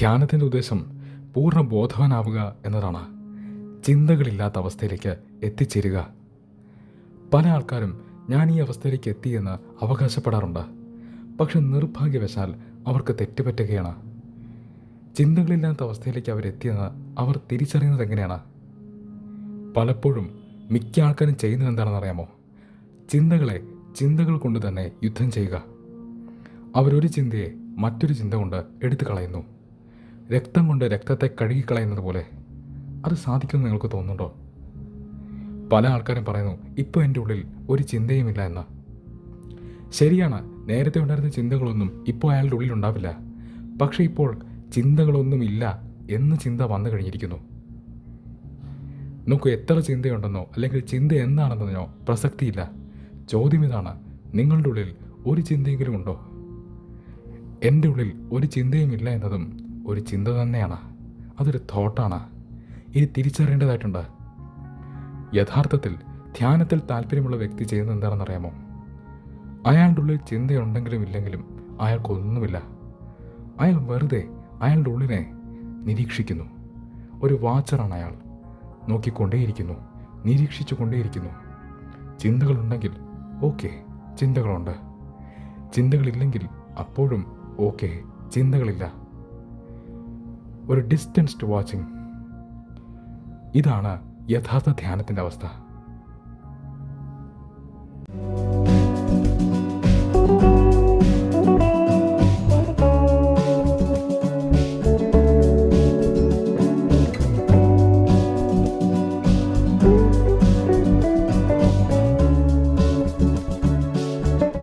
ധ്യാനത്തിന്റെ ഉദ്ദേശം പൂർണ ബോധവാനാവുക എന്നതാണ്. ചിന്തകളില്ലാത്ത അവസ്ഥയിലേക്ക് എത്തിച്ചേരുക. പല ആൾക്കാരും ഞാൻ ഈ അവസ്ഥയിലേക്ക് എത്തിയെന്ന് അവകാശപ്പെടാറുണ്ട്. പക്ഷെ നിർഭാഗ്യവശാൽ അവർക്ക് തെറ്റുപറ്റുകയാണ്. ചിന്തകളില്ലാത്ത അവസ്ഥയിലേക്ക് അവരെത്തിയെന്ന് അവർ തിരിച്ചറിയുന്നത് എങ്ങനെയാണ്? പലപ്പോഴും മിക്ക ആൾക്കാരും ചെയ്യുന്നത് എന്താണെന്ന് അറിയാമോ ചിന്തകളെ ചിന്തകൾ കൊണ്ട് തന്നെ യുദ്ധം ചെയ്യുക. അവരൊരു ചിന്തയെ മറ്റൊരു ചിന്ത കൊണ്ട് എടുത്തു കളയുന്നു. രക്തം കൊണ്ട് രക്തത്തെ കഴുകിക്കളയുന്നത് പോലെ അത് സാധിക്കുമെന്ന് നിങ്ങൾക്ക് തോന്നുന്നുണ്ടോ? പല ആൾക്കാരും പറയുന്നു ഇപ്പോൾ എന്റെ ഉള്ളിൽ ഒരു ചിന്തയുമില്ല എന്ന്. ശരിയാണ് നേരത്തെ ഉണ്ടായിരുന്ന ചിന്തകളൊന്നും ഇപ്പോൾ അയാളുടെ ഉള്ളിൽ ഉണ്ടാവില്ല. പക്ഷേ ഇപ്പോൾ ചിന്തകളൊന്നുമില്ല എന്ന് ചിന്ത വന്നു കഴിഞ്ഞിരിക്കുന്നു. നോക്കൂ എത്ര ചിന്തയുണ്ടെന്നോ അല്ലെങ്കിൽ ചിന്ത എന്താണെന്നതിനോ പ്രസക്തിയില്ല. ചോദ്യം ഇതാണ് നിങ്ങളുടെ ഉള്ളിൽ ഒരു ചിന്തയെങ്കിലും ഉണ്ടോ? എന്റെ ഉള്ളിൽ ഒരു ചിന്തയുമില്ല എന്നതും ഒരു ചിന്ത തന്നെയാണ്. അതൊരു തോട്ടാണ് ഇനി തിരിച്ചറിയേണ്ടതായിട്ടുണ്ട്. യഥാർത്ഥത്തിൽ ധ്യാനത്തിൽ താല്പര്യമുള്ള വ്യക്തി ചെയ്യുന്നത് എന്താണെന്നറിയാമോ? അയാളുടെ ഉള്ളിൽ ചിന്തയുണ്ടെങ്കിലും ഇല്ലെങ്കിലും അയാൾക്കൊന്നുമില്ല. അയാൾ വെറുതെ അയാളുടെ ഉള്ളിനെ നിരീക്ഷിക്കുന്നു. ഒരു വാച്ചറാണ് അയാൾ. നോക്കിക്കൊണ്ടേയിരിക്കുന്നു. നിരീക്ഷിച്ചു കൊണ്ടേയിരിക്കുന്നു ചിന്തകളുണ്ടെങ്കിൽ ഓക്കെ ചിന്തകളുണ്ട്. ചിന്തകളില്ലെങ്കിൽ അപ്പോഴും ഓക്കെ ചിന്തകളില്ല. ഒരു ഡിസ്റ്റൻസ്ഡ് വാച്ചിങ് ഇതാണ് യഥാർത്ഥ ധ്യാനത്തിന്റെ അവസ്ഥ.